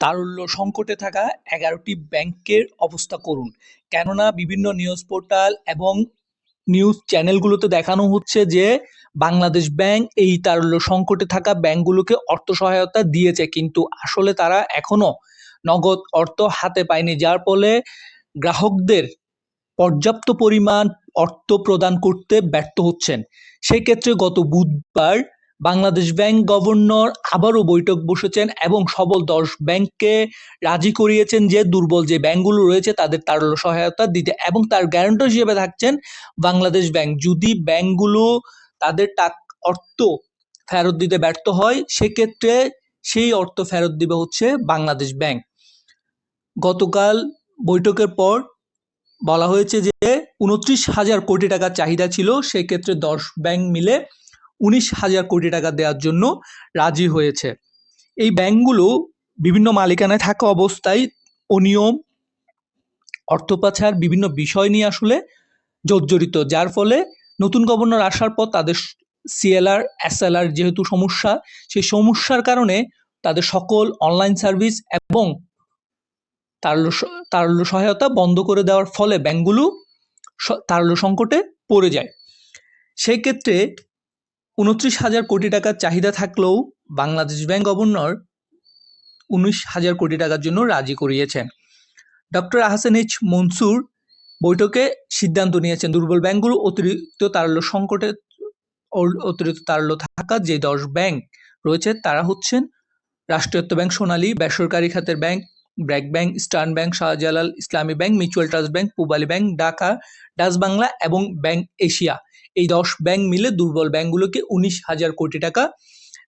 তারল্য সংকটে থাকা এগারোটি ব্যাংকের অবস্থা করুন। কেননা বিভিন্ন নিউজ পোর্টাল এবং নিউজ চ্যানেলগুলোতে দেখানো হচ্ছে যে বাংলাদেশ ব্যাংক এই তারল্য সংকটে থাকা ব্যাংকগুলোকে অর্থ সহায়তা দিয়েছে। কিন্তু আসলে তারা এখনও নগদ অর্থ হাতে পায়নি, যার ফলে গ্রাহকদের পর্যাপ্ত পরিমাণ অর্থ প্রদান করতে ব্যর্থ হচ্ছেন। সেক্ষেত্রে গত বুধবার বাংলাদেশ ব্যাংক গভর্নর আবারও বৈঠক বসেছেন এবং সবল দশ ব্যাংককে রাজি করিয়েছেন যে দুর্বল যে ব্যাংকগুলো রয়েছে তাদের তার সহায়তা দিতে এবং তার গ্যারান্টার হিসেবে থাকছেন বাংলাদেশ ব্যাংক। যদি ব্যাংকগুলো তাদের টাক অর্থ ফেরত দিতে ব্যর্থ হয়, সেক্ষেত্রে সেই অর্থ ফেরত দিবে হচ্ছে বাংলাদেশ ব্যাংক। গতকাল বৈঠকের পর বলা হয়েছে যে উনত্রিশ হাজার কোটি টাকার চাহিদা ছিল, সেক্ষেত্রে দশ ব্যাংক মিলে উনিশ হাজার কোটি টাকা দেওয়ার জন্য রাজি হয়েছে। এই ব্যাংকগুলো বিভিন্ন মালিকানায় থাকা অবস্থায় অনিয়ম অর্থ পাচার বিভিন্ন বিষয় নিয়ে আসলে জর্জরিত, যার ফলে নতুন গভর্নর আসার পর তাদের সিএলআর এসএলআর যেহেতু সমস্যা, সেই সমস্যার কারণে তাদের সকল অনলাইন সার্ভিস এবং তারল্য সহায়তা বন্ধ করে দেওয়ার ফলে ব্যাংকগুলো তারল্য সংকটে পড়ে যায়। সেই ক্ষেত্রে উনত্রিশ হাজার কোটি টাকার চাহিদা থাকলেও বাংলাদেশ ব্যাংক গভর্নর উনিশ হাজার কোটি টাকার জন্য রাজি করিয়েছেন। ডক্টর আহসান এইচ মনসুর বৈঠকে সিদ্ধান্ত নিয়েছেন, দুর্বল ব্যাংকগুলো অতিরিক্ত তারল্য সংকটে অতিরিক্ত তারল্য থাকা যে দশ ব্যাংক রয়েছে, তারা হচ্ছেন রাষ্ট্রায়ত্ত ব্যাংক সোনালী, বেসরকারি খাতের bank, BRAC bank, stern bank, Shahjalal Islami bank, mutual trust bank, Pubali bank, Dhaka, Dutch Bangla এবং ব্যাংক এশিয়া। এই দশ ব্যাংক মিলে দুর্বল ব্যাংকগুলোকে উনিশ হাজার কোটি টাকা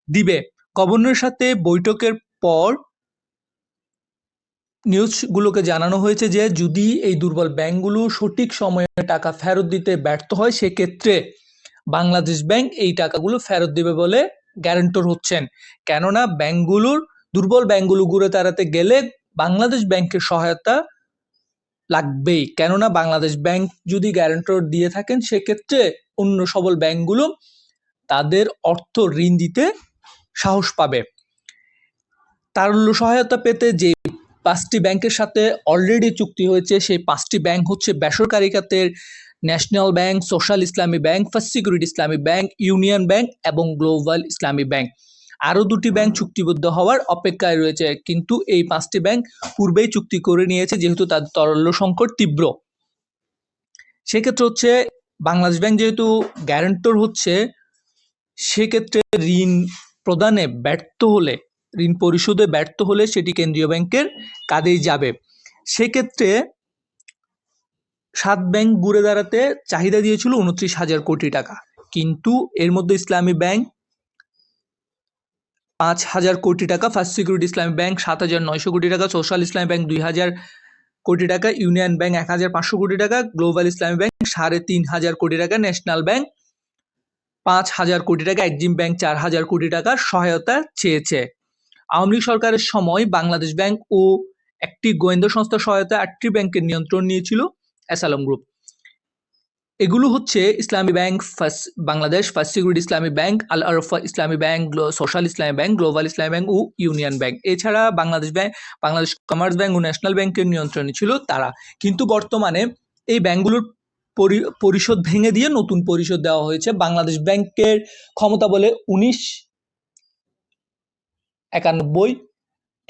দিবে। গভর্নরের সাথে বৈঠকের পর নিউজগুলোকে জানানো হয়েছে যে, যদি এই দুর্বল ব্যাংকগুলো সঠিক সময়ে টাকা ফেরত দিতে ব্যর্থ হয়, সেক্ষেত্রে বাংলাদেশ ব্যাংক এই টাকাগুলো ফেরত দিবে বলে গ্যারান্টর হচ্ছেন। কেননা ব্যাংকগুলোর দুর্বল ব্যাংকগুলো ঘুরে তাড়াতে গেলে বাংলাদেশ ব্যাংকের সহায়তা লাগবেই। কেননা বাংলাদেশ ব্যাংক যদি গ্যারান্টর দিয়ে থাকেন, সেক্ষেত্রে অন্য সবল ব্যাংকগুলো তাদের অর্থ ঋণ দিতে সাহস পাবে। তারল্য সহায়তা পেতে যে পাঁচটি ব্যাংকের সাথে অলরেডি চুক্তি হয়েছে, সেই পাঁচটি ব্যাংক হচ্ছে বেসরকারি খাতের national bank, social Islami bank, first security Islami bank, union bank এবং গ্লোবাল ইসলামী ব্যাংক। আরও দুটি ব্যাংক চুক্তিবদ্ধ হওয়ার অপেক্ষায় রয়েছে, কিন্তু এই পাঁচটি ব্যাংক পূর্বেই চুক্তি করে নিয়েছে, যেহেতু তাদের তরল্য সংকট তীব্র। সেক্ষেত্রে হচ্ছে, বাংলাদেশ ব্যাংক যেহেতু গ্যারান্টর হচ্ছে, সেক্ষেত্রে ঋণ প্রদানে ব্যর্থ হলে, ঋণ পরিশোধে ব্যর্থ হলে সেটি কেন্দ্রীয় ব্যাংকের কাঁধেই যাবে। সেক্ষেত্রে সাত ব্যাংক ঘুরে দাঁড়াতে চাহিদা দিয়েছিল উনত্রিশ হাজার কোটি টাকা। কিন্তু এর মধ্যে ইসলামী ব্যাংক পাঁচ হাজার কোটি টাকা ফার্স্ট সিকিউরিটি ইসলামী ব্যাংক সাত হাজার নয়শো কোটি টাকা সোশ্যাল ইসলামী ব্যাংক দুই হাজার কোটি টাকা ইউনিয়ন ব্যাংক এক হাজার পাঁচশো কোটি টাকা গ্লোবাল ইসলামী ব্যাংক সাড়ে তিন হাজার কোটি টাকা ন্যাশনাল ব্যাংক পাঁচ হাজার কোটি টাকা এক্সিম ব্যাংক চার হাজার কোটি টাকার সহায়তা চেয়েছে। আওয়ামী লীগ সরকারের সময় বাংলাদেশ ব্যাংক ও একটি গোয়েন্দা সংস্থার সহায়তা আটটি ব্যাংকের নিয়ন্ত্রণ নিয়েছিল অ্যাসালম গ্রুপ এগুলো হচ্ছে Islami bank, first Bangladesh, first security Islami bank, Al Arafah Islami bank social Islami bank, global Islami bank ও ইউনিয়ন ব্যাংক। এছাড়া Bangladesh bank, Bangladesh commerce bank ও ন্যাশনাল ব্যাংকের নিয়ন্ত্রণে ছিল তারা। কিন্তু বর্তমানে এই ব্যাংকগুলোর পরি- পরিশোধ ভেঙে দিয়ে নতুন পরিশোধ দেওয়া হয়েছে। বাংলাদেশ ব্যাংকের ক্ষমতা বলে উনিশ একানব্বই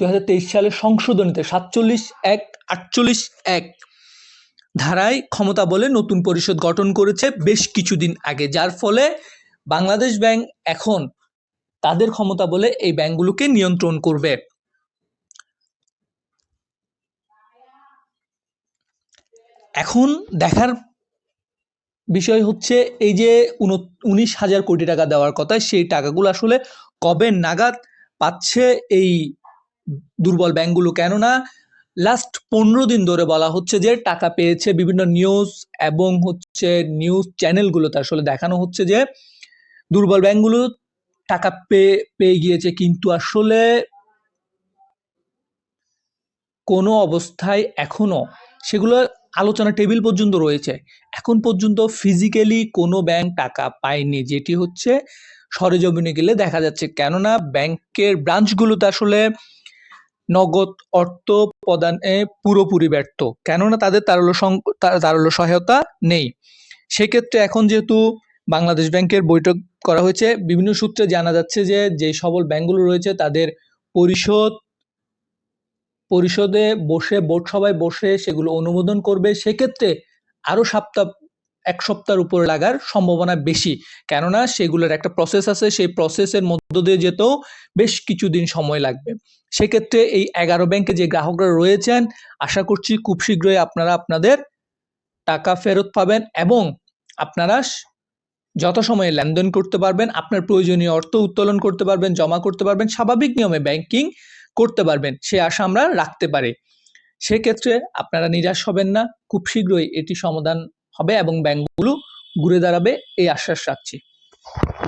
দু সালের সংশোধনীতে সাতচল্লিশ এক, আটচল্লিশ এক। ধারায় ক্ষমতা বলে নতুন পরিষদ গঠন করেছে বেশ কিছুদিন আগে। যার ফলে বাংলাদেশ ব্যাংক এখন তাদের ক্ষমতা বলে এই ব্যাংকগুলোকে নিয়ন্ত্রণ করবে। এখন দেখার বিষয় হচ্ছে এই যে উন- উনিশ হাজার কোটি টাকা দেওয়ার কথা, সেই টাকাগুলো আসলে কবে নাগাদ পাচ্ছে এই দুর্বল ব্যাংকগুলো? কেননা লাস্ট পনেরো দিন ধরে বলা হচ্ছে যে টাকা পেয়েছে বিভিন্ন নিউজ এবং হচ্ছে নিউজ চ্যানেলগুলোতে আসলে দেখানো হচ্ছে যে দুর্বল ব্যাংকগুলো টাকা পেয়ে পেয়ে গিয়েছে। কিন্তু আসলে কোনো অবস্থায় এখনও সেগুলো আলোচনা টেবিল পর্যন্ত রয়েছে। এখন পর্যন্ত ফিজিক্যালি কোনো ব্যাংক টাকা পায়নি, যেটি হচ্ছে সরেজমিনে গেলে দেখা যাচ্ছে। কেননা ব্যাংকের ব্রাঞ্চগুলোতে আসলে নগদ অর্থ প্রদানে পুরোপুরি ব্যর্থ। কেননা তাদের তারল্য তারল্য সহায়তা নেই। সেক্ষেত্রে এখন যেহেতু বাংলাদেশ ব্যাংকের বৈঠক করা হয়েছে, বিভিন্ন সূত্রে জানা যাচ্ছে যে যে সবল ব্যাংকগুলো রয়েছে তাদের পরিশোধ পরিষদে বসে, বোর্ড সভায় বসে সেগুলো অনুমোদন করবে। সেক্ষেত্রে আরও সপ্তাহ এক সপ্তাহের উপরে লাগার সম্ভাবনা বেশি। কেননা সেগুলোর একটা প্রসেস আছে, সেই প্রসেসের মধ্য দিয়ে যেতেও বেশ কিছুদিন সময় লাগবে। সেক্ষেত্রে এই এগারো ব্যাংকে যে গ্রাহকরা রয়েছেন, আশা করছি খুব শীঘ্রই আপনারা আপনাদের টাকা ফেরত পাবেন এবং আপনারা স- যথাসময়ে লেনদেন করতে পারবেন, আপনার প্রয়োজনীয় অর্থ উত্তোলন করতে পারবেন, জমা করতে পারবেন, স্বাভাবিক নিয়মে ব্যাংকিং করতে পারবেন। সে আশা আমরা রাখতে পারি। সেক্ষেত্রে আপনারা নিরাশ হবেন না, খুব শীঘ্রই এটি সমাধান হবে এবং ব্যাংকগুলো ঘুরে দাঁড়াবে এই আশ্বাস রাখছি।